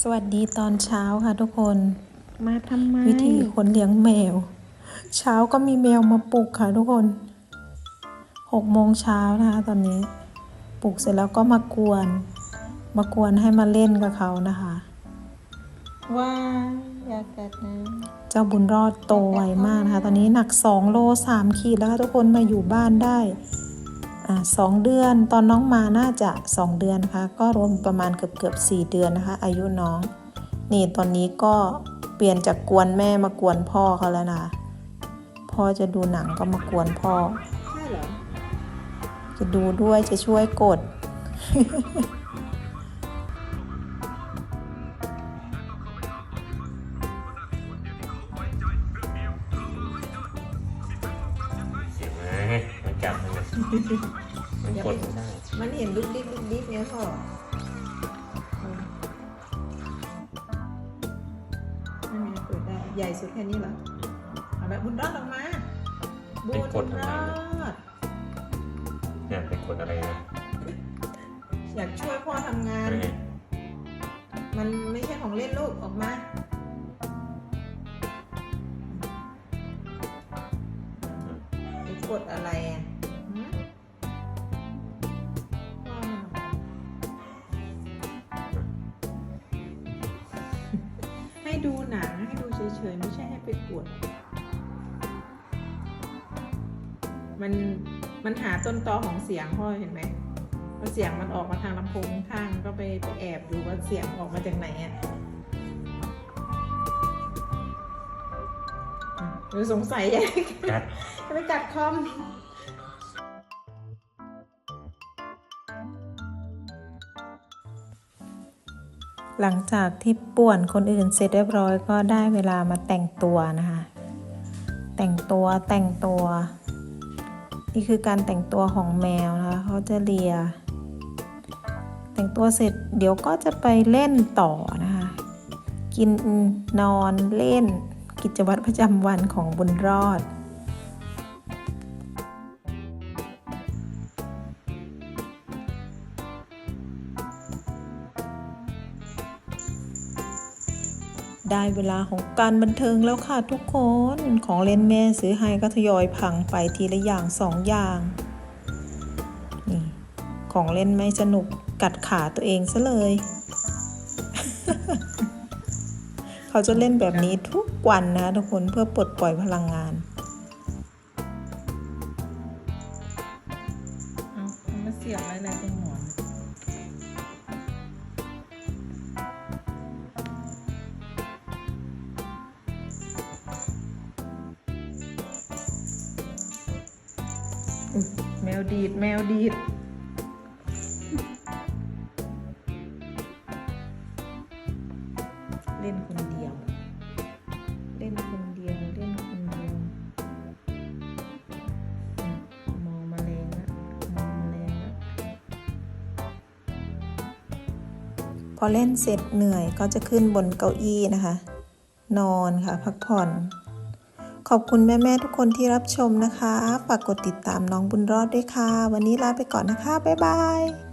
สวัสดีตอนเช้าค่ะทุกคน มาทำไม วิธีคนเลี้ยงแมว เช้าก็มีแมวมาปลุกค่ะทุกคนหกโมงเช้านะคะตอนนี้ ปลุกเสร็จแล้วก็มากวน มากวนให้มาเล่นกับเขานะคะว่าอยากกัดนะ เจ้าบุญรอดโตไวมากนะคะ ตอนนี้หนักสองโลสามขีดแล้วค่ะทุกคนมาอยู่บ้านได้อ่า สองเดือนตอนน้องมาน่าจะสองเดือนนะคะก็รวมประมาณเกือบเกือบๆสี่เดือนนะคะ อายุน้อง นี่ตอนนี้ก็เปลี่ยนจากกวนแม่มากวนพ่อเขาแล้วนะคะพ่อจะดูหนังก็มากวนพ่อใช่เหรอจะดูด้วยจะช่วยกด มันเลยมันกดไม่ได้มันเห็นลุกดิ๊กลุกดิ๊กเนี่ยพ่อไม่มีเปิดได้ ใหญ่สุดแค่นี้เหรอเอาแบบบุญรอดออกมา บุญรอดเนี่ยไปกดอะไรนะอยากช่วยพ่อทำงานไม่ไงมันไม่ใช่ของเล่นลูกออกมาไปกดอะไรอะ ดูหนังให้ดูเฉยๆ ไม่ใช่ให้ไปกดมันมันหาต้นตอของเสียงพ่อเห็นไหมว่าเสียงมันออกมาทางลำโพงข้างก็ไปไปแอบดูว่าเสียงออกมาจากไหนอะอืมหรือสงสัยอยากกัดไปกัดคอม หลังจากที่ป่วนคนอื่นเสร็จเรียบร้อยก็ได้เวลามาแต่งตัวนะคะ แต่งตัวแต่งตัว นี่คือการแต่งตัวของแมวนะคะเขาจะเลีย แต่งตัวเสร็จเดี๋ยวก็จะไปเล่นต่อนะคะ กินนอนเล่นกิจวัตรประจำวันของบุญรอด ได้เวลาของการบันเทิงแล้วค่ะทุกคนของเล่นแม่ซื้อให้ก็ทยอยพังไปทีละอย่างสองอย่างนี่ของเล่นไม่สนุกกัดขาตัวเองซะเลย เขาจะเล่นแบบนี้ทุกวันนะทุกคนเพื่อปลดปล่อยพลังงานเอามันมาเสียบอะไรตรงหัวน่ แมวดีด แมวดีด เล่นคนเดียว เล่นคนเดียว เล่นคนเดียวมองมาแรงละมองมาแรงละพอเล่นเสร็จเหนื่อยก็จะขึ้นบนเก้าอี้นะคะ นอนค่ะ พักผ่อน ขอบคุณแม่ ๆ ทุกคนที่รับชมนะคะ ฝากกดติดตามน้องบุญรอดด้วยค่ะ วันนี้ลาไปก่อนนะคะ บ๊ายบาย